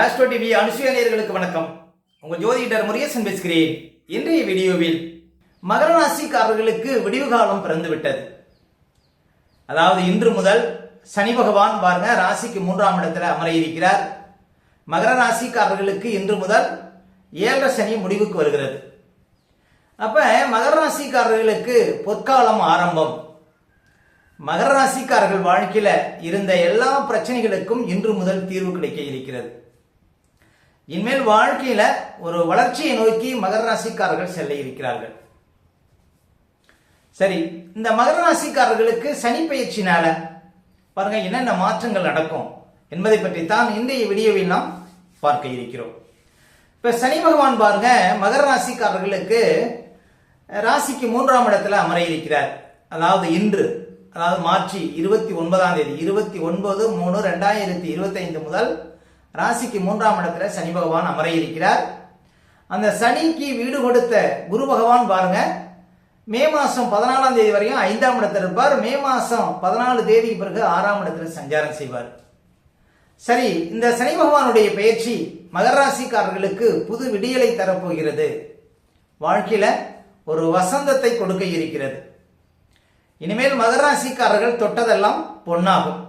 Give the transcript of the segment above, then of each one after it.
Astro TV அனுசுயநேயர்களுக்கு வணக்கம். உங்கள் ஜோதிடர் முருகேசன் பேசுகிறேன். இன்றைய வீடியோவில் மகர ராசிக்காரர்களுக்கு விடிவு காலம் பிறந்து விட்டது அதாவது இன்று முதல் சனி பகவான் பாருங்க ராசிக்கு மூன்றாம் இடத்துல அமர இருக்கிறார் மகர ராசிக்காரர்களுக்கு இன்று முதல் ஏழரை சனி முடிவுக்கு வருகிறது. அப்ப மகர ராசிக்காரர்களுக்கு பொற்காலம் ஆரம்பம். மகர ராசிக்காரர்கள் வாழ்க்கையில் இருந்த எல்லா பிரச்சனைகளுக்கும் இன்று முதல் தீர்வு கிடைக்க இருக்கிறது. இனிமேல் வாழ்க்கையில ஒரு வளர்ச்சியை நோக்கி மகர ராசிக்காரர்கள் செல்ல இருக்கிறார்கள். சரி இந்த மகர ராசிக்காரர்களுக்கு சனி பயிற்சினால பாருங்க என்னென்ன மாற்றங்கள் நடக்கும் என்பதை பற்றி தான் இன்றைய வீடியோவில் நாம் பார்க்க இருக்கிறோம். இப்ப சனி பகவான் பாருங்க மகர ராசிக்காரர்களுக்கு ராசிக்கு மூன்றாம் இடத்துல அமர இருக்கிறார் அதாவது இன்று அதாவது மார்ச் இருபத்தி ஒன்பதாம் தேதி இருபத்தி ஒன்பது மூணு ரெண்டாயிரத்தி இருபத்தி ஐந்து முதல் ராசிக்கு மூன்றாம் இடத்துல சனி பகவான் அமர இருக்கிறார் அந்த சனிக்கு வீடு கொடுத்த குரு பகவான் பாருங்க. மே மாசம் பதினாலாம் தேதி வரையும் ஐந்தாம் இடத்துல இருப்பார். மே மாசம் பதினாலு தேதிக்கு பிறகு ஆறாம் இடத்துல சஞ்சாரம் செய்வார். சரி இந்த சனி பகவானுடைய பயிற்சி மகர ராசிக்காரர்களுக்கு புது விடியலை தரப்போகிறது. வாழ்க்கையில ஒரு வசந்தத்தை கொடுக்க இருக்கிறது. இனிமேல் மகர ராசிக்காரர்கள் தொட்டதெல்லாம் பொன்னாகும்.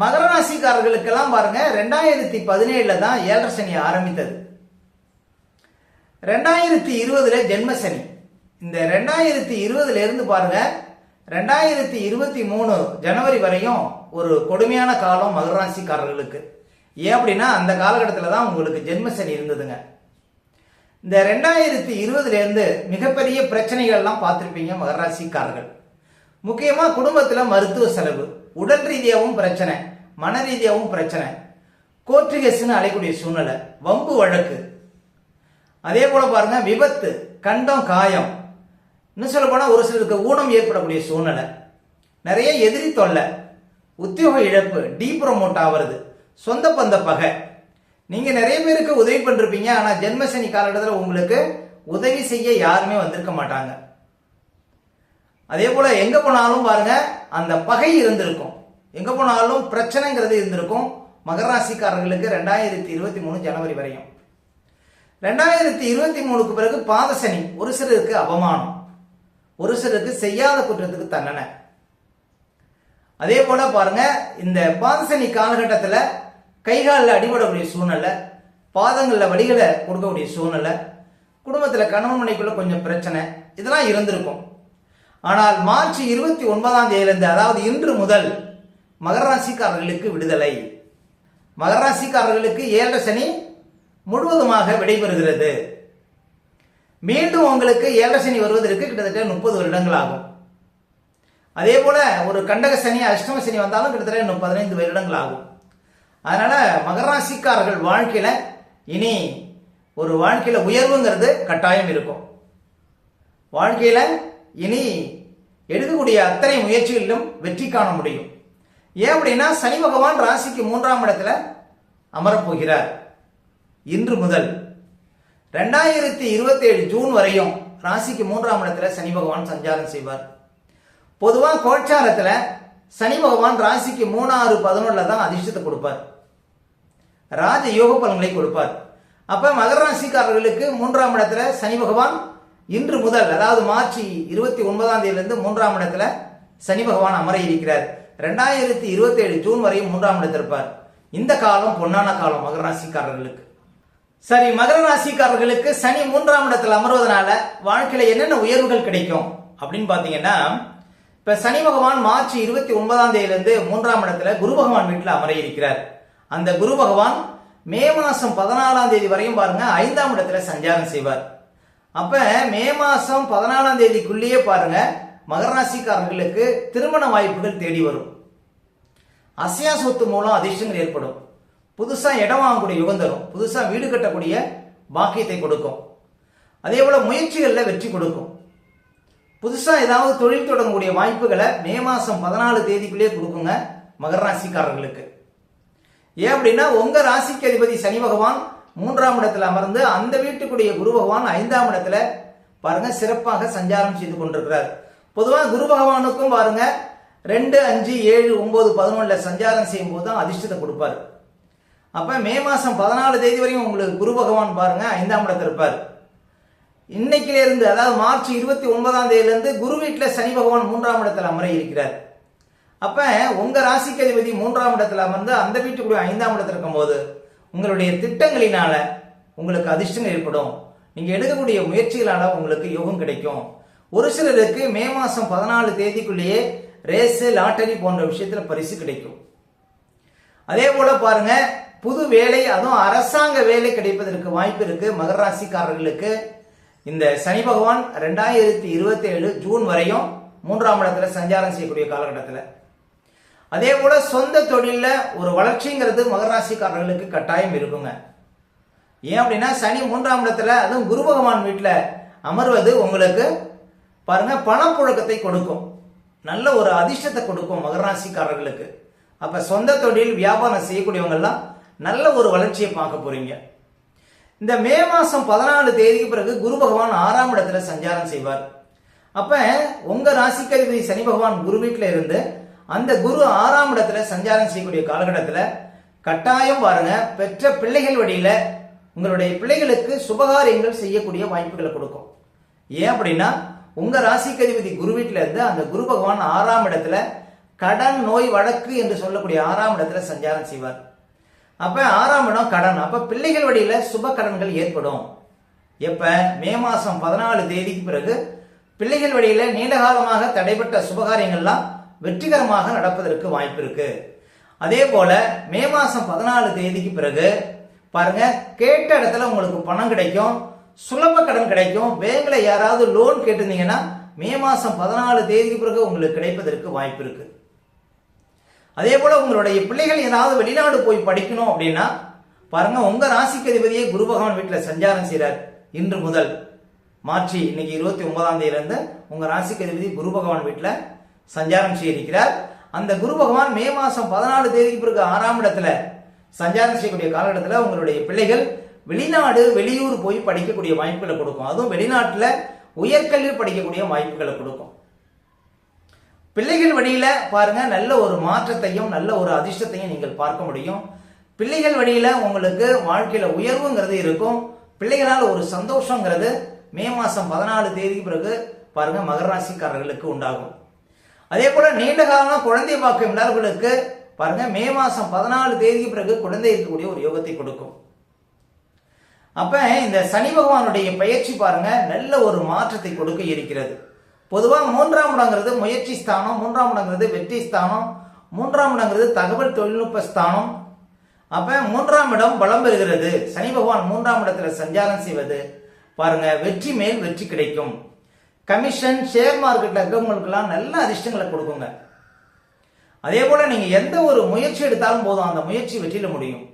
மகர ராசிக்காரர்களுக்கெல்லாம் பாருங்க ரெண்டாயிரத்தி பதினேழுல தான் ஏழரை சனி ஆரம்பித்தது. ரெண்டாயிரத்தி இருபதுல ஜென்ம சனி. இந்த ரெண்டாயிரத்தி இருபதுல இருந்து பாருங்க ரெண்டாயிரத்தி இருபத்தி மூணு ஜனவரி வரையும் ஒரு கொடுமையான காலம் மகர ராசிக்காரர்களுக்கு. ஏன் அப்படின்னா அந்த காலகட்டத்தில் தான் உங்களுக்கு ஜென்ம சனி இருந்ததுங்க. இந்த ரெண்டாயிரத்தி இருபதுலேருந்து மிகப்பெரிய பிரச்சனைகள்லாம் பார்த்துருப்பீங்க மகராசிக்காரர்கள் முக்கியமாக குடும்பத்தில் மருத்துவ செலவு உடல் ரீதியாகவும் பிரச்சனை மன ரீதியாகவும் பிரச்சனை. கோர்ட்டு கேஸ்னு அழைக்கூடிய சூழ்நிலை வம்பு வழக்கு. அதே போல பாருங்க விபத்து கண்டம் காயம். இன்னும் சொல்ல போனால் ஒரு சிலருக்கு ஊனம் ஏற்படக்கூடிய சூழ்நிலை. நிறைய எதிரி தொல்லை உத்தியோக இழப்பு டீ ப்ரொமோட் ஆகிறது சொந்த பந்த பகை. நீங்க நிறைய பேருக்கு உதவி பண்ணிருப்பீங்க ஆனா ஜென்மசனி காலகட்டத்தில் உங்களுக்கு உதவி செய்ய யாருமே வந்திருக்க மாட்டாங்க. அதே போல எங்க போனாலும் பாருங்க அந்த பகை இருந்திருக்கும். எங்க போனாலும் பிரச்சனைங்கிறது இருந்திருக்கும். மகர ராசிக்காரர்களுக்கு ரெண்டாயிரத்தி இருபத்தி மூணு ஜனவரி வரையும். ரெண்டாயிரத்தி இருபத்தி மூணுக்கு பிறகு பாதசனி ஒரு சிலருக்கு அவமானம் ஒரு சிலருக்கு செய்யாத குற்றத்துக்கு தண்டனை. அதே போல பாருங்க இந்த பாதசனி காலகட்டத்தில் கைகாலில் அடிபடக்கூடிய சூழ்நிலை பாதங்களில் வடிகளை கொடுக்கக்கூடிய சூழ்நிலை குடும்பத்தில் கணவன் மனைக்குள்ள கொஞ்சம் பிரச்சனை இதெல்லாம் இருந்திருக்கும். ஆனால் மார்ச் இருபத்தி ஒன்பதாம் தேதியிலிருந்து அதாவது இன்று முதல் மகர ராசிக்காரர்களுக்கு விடுதலை. மகர ராசிக்காரர்களுக்கு ஏழரை சனி முழுவதுமாக விடைபெறுகிறது. மீண்டும் உங்களுக்கு ஏழரை சனி வருவதற்கு கிட்டத்தட்ட முப்பது வருடங்கள் ஆகும். அதே போல ஒரு கண்டக சனி அஷ்டம சனி வந்தாலும் கிட்டத்தட்ட பதினைந்து வருடங்கள் ஆகும். அதனால மகர ராசிக்காரர்கள் வாழ்க்கையில இனி ஒரு வாழ்க்கையில உயர்வுங்கிறது கட்டாயம் இருக்கும். வாழ்க்கையில இனி எடுக்கக்கூடிய அத்தனை முயற்சிகளிலும் வெற்றி காண முடியும். ஏன் அப்படின்னா சனி பகவான் ராசிக்கு மூன்றாம் இடத்துல அமரப்போகிறார். இன்று முதல் ரெண்டாயிரத்தி இருபத்தி ஏழு ஜூன் வரையும் ராசிக்கு மூன்றாம் இடத்துல சனி பகவான் சஞ்சாரம் செய்வார். பொதுவாக கோச்சாரத்தில் சனி பகவான் ராசிக்கு மூணாறு பதினொன்றில் தான் அதிர்ஷ்டத்தை கொடுப்பார். ராஜ யோக பலன்களை கொடுப்பார். அப்ப மகர ராசிக்காரர்களுக்கு மூன்றாம் இடத்துல சனி பகவான் இன்று முதல் அதாவது மார்ச் இருபத்தி ஒன்பதாம் தேதியிலிருந்து மூன்றாம் இடத்துல சனி பகவான் அமர இருக்கிறார் ரெண்டாயிரத்தி இருபத்தி ஏழு ஜூன் வரையும் மூன்றாம் இடத்தில் இருப்பார் இந்த காலம் பொன்னான காலம் மகர ராசிக்காரர்களுக்கு. சரி மகர ராசிக்காரர்களுக்கு சனி மூன்றாம் இடத்தில் அமர்வதனால வாழ்க்கையில என்னென்ன உயர்வுகள் கிடைக்கும் அப்படின்னு பாத்தீங்கன்னா இப்ப சனி பகவான் மார்ச் இருபத்தி ஒன்பதாம் தேதியிலிருந்து மூன்றாம் இடத்துல குரு பகவான் வீட்டில் அமர இருக்கிறார் அந்த குரு பகவான் மே மாசம் பதினாலாம் தேதி வரையும் பாருங்க ஐந்தாம் இடத்துல சஞ்சாரம் செய்வார். அப்ப மே மாசம் பதினாலாம் தேதிக்குள்ளேயே பாருங்க மகர ராசிக்காரர்களுக்கு திருமண வாய்ப்புகள் தேடி வரும். அசையா சொத்து மூலம் அதிர்ஷ்டங்கள் ஏற்படும். புதுசா இடம் வாங்கக்கூடிய யுகம் தரும். புதுசா வீடு கட்டக்கூடிய பாக்கியத்தை கொடுக்கும். அதே போல முயற்சிகள்ல வெற்றி கொடுக்கும். புதுசா ஏதாவது தொழில் தொடங்கக்கூடிய வாய்ப்புகளை மே மாசம் பதினாலு தேதிக்குள்ளேயே கொடுக்குங்க மகர ராசிக்காரர்களுக்கு. ஏன் அப்படின்னா உங்க ராசிக்கு அதிபதி சனி பகவான் மூன்றாம் இடத்துல அமர்ந்து அந்த வீட்டுக்குடைய குரு பகவான் ஐந்தாம் இடத்துல பாருங்க சிறப்பாக சஞ்சாரம் செய்து கொண்டிருக்கிறார். பொதுவாக குரு பகவானுக்கும் பாருங்க ரெண்டு அஞ்சு ஏழு ஒன்பது பதினொன்னுல சஞ்சாரம் செய்யும் போது தான் அதிர்ஷ்டத்தை கொடுப்பார். அப்ப மே மாசம் பதினாலு தேதி வரையும் உங்களுக்கு குரு பகவான் பாருங்க ஐந்தாம் இடத்துல இருப்பார். இன்னைக்கில இருந்து அதாவது மார்ச் இருபத்தி ஒன்பதாம் தேதியில இருந்து குரு வீட்டில் சனி பகவான் மூன்றாம் இடத்துல அமர இருக்கிறார். அப்ப உங்க ராசிக்கு அதிபதி மூன்றாம் இடத்துல அமர்ந்து அந்த வீட்டுக்குள்ள ஐந்தாம் இடத்துல இருக்கும்போது உங்களுடைய திட்டங்களினால உங்களுக்கு அதிர்ஷ்டம் ஏற்படும். நீங்க எடுக்கக்கூடிய முயற்சிகளால உங்களுக்கு யோகம் கிடைக்கும். ஒரு சிலருக்கு மே மாசம் பதினாலு தேதிக்குள்ளேயே ரேஸு லாட்டரி போன்ற விஷயத்துல பரிசு கிடைக்கும். அதே போல பாருங்க புது வேலை அதுவும் அரசாங்க வேலை கிடைப்பதற்கு வாய்ப்பு இருக்கு. மகர ராசிக்காரர்களுக்கு இந்த சனி பகவான் ரெண்டாயிரத்தி இருபத்தி ஏழு ஜூன் வரையும் மூன்றாம் இடத்துல சஞ்சாரம் செய்யக்கூடிய காலகட்டத்தில் அதே போல சொந்த தொழிலில் ஒரு வளர்ச்சிங்கிறது மகராசிக்காரர்களுக்கு கட்டாயம் இருக்குங்க. ஏன் அப்படின்னா சனி மூன்றாம் இடத்துல அதுவும் குரு பகவான் வீட்டில் அமர்வது உங்களுக்கு பாருங்க பணப்புழக்கத்தை கொடுக்கும். நல்ல ஒரு அதிர்ஷ்டத்தை கொடுக்கும் மகராசிக்காரர்களுக்கு அப்போ அப்ப சொந்த தொழில் வியாபாரம் செய்யக்கூடியவங்கெல்லாம் நல்ல ஒரு வளர்ச்சியை பார்க்க போறீங்க. இந்த மே மாசம் பதினாலு தேதிக்கு பிறகு குரு பகவான் ஆறாம் இடத்துல சஞ்சாரம் செய்வார். அப்ப உங்க ராசிக்கதிபதி சனி பகவான் குரு வீட்டில் இருந்து அந்த குரு ஆறாம் இடத்துல சஞ்சாரம் செய்யக்கூடிய காலகட்டத்தில் கட்டாயம் பாருங்க பெற்ற பிள்ளைகள் வழியில உங்களுடைய பிள்ளைகளுக்கு சுபகாரியங்கள் செய்யக்கூடிய வாய்ப்புகளை கொடுக்கும். ஏன் அப்படின்னா உங்க ராசிக்கதிபதி குரு வீட்டில் இருந்து அந்த குரு பகவான் ஆறாம் இடத்துல கடன் நோய் வழக்கு என்று சொல்லக்கூடிய ஆறாம் இடத்துல சஞ்சாரம் செய்வார். அப்ப ஆறாம் இடம் கடன். அப்ப பிள்ளைகள் வழியில சுப கடன்கள் ஏற்படும். எப்ப? மே மாசம் பதினாலு தேதிக்கு பிறகு பிள்ளைகள் வழியில நீண்டகாலமாக தடைபட்ட சுபகாரியங்கள்லாம் வெற்றிகரமாக நடப்பதற்கு வாய்ப்பு இருக்கு. அதே போல மே மாசம் பதினாலு தேதிக்கு பிறகு பாருங்க கேட்ட இடத்துல உங்களுக்கு பணம் கிடைக்கும் சுலப கடன் கிடைக்கும் பேங்க்ல யாராவது லோன் கேட்டிருந்தீங்கன்னா மே மாசம் பதினாலு தேதிக்கு பிறகு உங்களுக்கு கிடைப்பதற்கு வாய்ப்பு இருக்கு. அதே போல உங்களுடைய பிள்ளைகள் ஏதாவது வெளிநாடு போய் படிக்கணும் அப்படின்னா பாருங்க உங்க ராசிக்கு அதிபதியே குரு பகவான் வீட்டில் சஞ்சாரம் செய்கிறார் இன்று முதல் மார்ச் இன்னைக்கு இருபத்தி ஒன்பதாம் தேதியிலிருந்து உங்க ராசிக்கு அதிபதி குரு பகவான் வீட்டில் சஞ்சாரம் செய்திருக்கிறார். அந்த குரு பகவான் மே மாசம் பதினாலு தேதிக்கு பிறகு ஆறாம் இடத்துல சஞ்சாரம் செய்யக்கூடிய காலகட்டத்தில் உங்களுடைய பிள்ளைகள் வெளிநாடு வெளியூர் போய் படிக்கக்கூடிய வாய்ப்புகளை கொடுக்கும். அதுவும் வெளிநாட்டில் உயர்கல்வி படிக்கக்கூடிய வாய்ப்புகளை கொடுக்கும். பிள்ளைகள் வழியில பாருங்க நல்ல ஒரு மாற்றத்தையும் நல்ல ஒரு அதிர்ஷ்டத்தையும் நீங்கள் பார்க்க முடியும். பிள்ளைகள் வழியில உங்களுக்கு வாழ்க்கையில உயர்வுங்கிறது இருக்கும். பிள்ளைகளால் ஒரு சந்தோஷங்கிறது மே மாசம் பதினாலு தேதிக்கு பிறகு பாருங்க மகர ராசிக்காரர்களுக்கு உண்டாகும். அதே போல நீண்ட காலம் குழந்தை பாக்கியம் உள்ளவர்களுக்கு பாருங்க மே மாசம் பதினாலு தேதிக்கு பிறகு குழந்தை இருக்கக்கூடிய ஒரு யோகத்தை கொடுக்கும். அப்ப இந்த சனி பகவானுடைய பயிற்சி பாருங்க நல்ல ஒரு மாற்றத்தை கொடுக்க இருக்கிறது. பொதுவா மூன்றாம் இடங்கிறது முயற்சி ஸ்தானம் மூன்றாம் இடங்கிறது வெற்றி ஸ்தானம் மூன்றாம் இடங்கிறது தகவல் தொழில்நுட்ப ஸ்தானம். அப்ப மூன்றாம் இடம் பலம் பெறுகிறது. சனி பகவான் மூன்றாம் இடத்துல சஞ்சாரம் செய்வது. பாருங்க வெற்றி மேல் வெற்றி கிடைக்கும். கமிஷன் ஷேர் மார்க்கெட்டில் இருக்கிறவங்களுக்கெல்லாம் நல்ல அதிர்ஷ்டங்களை கொடுக்குங்க. அதே போல் நீங்கள் எந்த ஒரு முயற்சி எடுத்தாலும் போதும் அந்த முயற்சி வெற்றியில் முடியும்.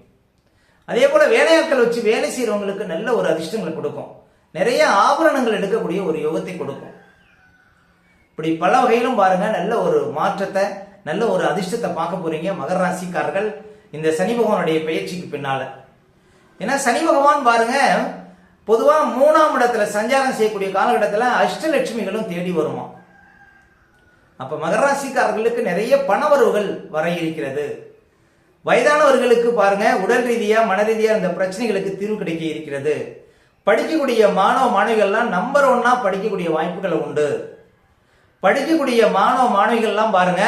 அதே போல் வேலையாட்கள் வச்சு வேலை செய்கிறவங்களுக்கு நல்ல ஒரு அதிர்ஷ்டங்களை கொடுக்கும். நிறைய ஆபரணங்கள் எடுக்கக்கூடிய ஒரு யோகத்தை கொடுக்கும். இப்படி பல வகையிலும் பாருங்கள் நல்ல ஒரு மாற்றத்தை நல்ல ஒரு அதிர்ஷ்டத்தை பார்க்க போகிறீங்க மகர ராசிக்காரர்கள். இந்த சனி பகவானுடைய பயிற்சிக்கு பின்னால். ஏன்னா சனி பகவான் பாருங்கள் பொதுவா மூணாம் இடத்துல சஞ்சாரம் செய்யக்கூடிய காலகட்டத்தில் அஷ்டலட்சுமிகளும் தேடி வருமா? அப்ப மகராசிக்காரர்களுக்கு நிறைய பணவரவுகள் வர இருக்கிறது. வயதானவர்களுக்கு பாருங்க உடல் ரீதியா மன ரீதியா இந்த பிரச்சனைகளுக்கு தீர்வு கிடைக்க இருக்கிறது. படிக்கக்கூடிய மாணவ மாணவிகள்லாம் நம்பர் ஒன்னா படிக்கக்கூடிய வாய்ப்புகள் உண்டு. படிக்கக்கூடிய மாணவ மாணவிகள்லாம் பாருங்க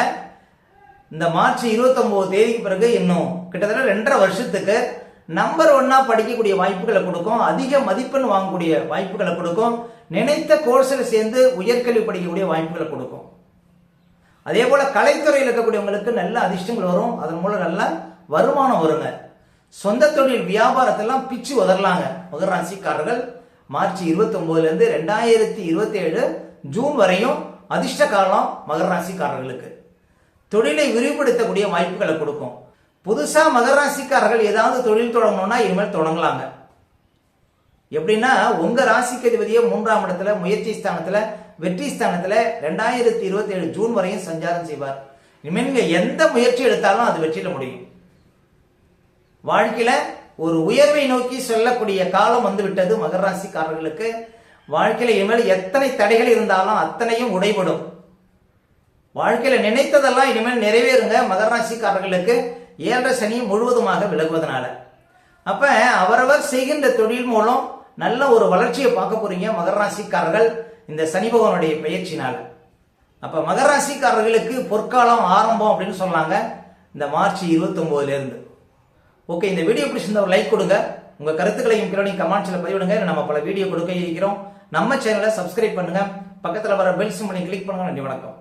இந்த மார்ச் இருபத்தொம்போது தேதிக்கு பிறகு இன்னும் கிட்டத்தட்ட ரெண்டரை வருஷத்துக்கு நம்பர் ஒன்னா படிக்கக்கூடிய வாய்ப்புகளை கொடுக்கும். அதிக மதிப்பெண் வாங்கக்கூடிய வாய்ப்புகளை கொடுக்கும். நினைத்த கோர்ஸில் சேர்ந்து உயர்கல்வி படிக்கக்கூடிய வாய்ப்புகளை கொடுக்கும். அதே போல கலைத்துறையில் இருக்கக்கூடியவங்களுக்கு நல்ல அதிர்ஷ்டங்கள் வரும். அதன் மூலம் நல்ல வருமானம் வருங்க. சொந்த தொழில் வியாபாரத்தெல்லாம் பிச்சு உதறலாங்க. மகர ராசிக்காரர்கள் மார்ச் இருபத்தி ஒன்பதுல இருந்து ரெண்டாயிரத்தி இருபத்தி ஏழு ஜூன் வரையும் அதிர்ஷ்ட காலம் மகர ராசிக்காரர்களுக்கு. தொழிலை விரிவுபடுத்தக்கூடிய வாய்ப்புகளை கொடுக்கும். புதுசா மகராசிக்காரர்கள் ஏதாவது தொழில் தொடங்கணும்னா இனிமேல் தொடங்கலாங்க. எப்படின்னா உங்க ராசிக்கு அதிபதியே மூன்றாம் இடத்துல முயற்சி ஸ்தானத்துல வெற்றி ஸ்தானத்துல ரெண்டாயிரத்தி இருபத்தி ஏழு ஜூன் வரையும் சஞ்சாரம் செய்வார். இனிமேல் நீங்க எந்த முயற்சி எடுத்தாலும் அது வெற்றியில முடியும். வாழ்க்கையில ஒரு உயர்வை நோக்கி செல்லக்கூடிய காலம் வந்து விட்டது மகர ராசிக்காரர்களுக்கு வாழ்க்கையில இனிமேல் எத்தனை தடைகள் இருந்தாலும் அத்தனையும் உடைபடும். வாழ்க்கையில நினைத்ததெல்லாம் இனிமேல் நிறைவேறுங்க மகர ராசிக்காரர்களுக்கு ஏழரை சனி முழுவதுமாக விலகுவதனால. அப்ப அவரவர் செய்கின்ற தொழில் மூலம் நல்ல ஒரு வளர்ச்சியை பார்க்க போறீங்க மகர ராசிக்காரர்கள் இந்த சனி பகவானுடைய பயிற்சினால அப்ப மகர ராசிக்காரர்களுக்கு பொற்காலம் ஆரம்பம் அப்படின்னு சொன்னாங்க. இந்த மார்ச் இருபத்தி ஒன்பதுல இருந்து ஓகே இந்த வீடியோ பிடிச்சிருந்தா லைக் கொடுங்க. உங்க கருத்துக்களையும் கீழே கமெண்ட்ஸ்ல பதிவிடுங்க. நம்ம பல வீடியோ கொடுக்க இருக்கிறோம். நம்ம சேனலை சப்ஸ்கிரைப் பண்ணுங்க. பக்கத்துல வர பெல் சிம்பனை கிளிக் பண்ணுங்க. நன்றி வணக்கம்.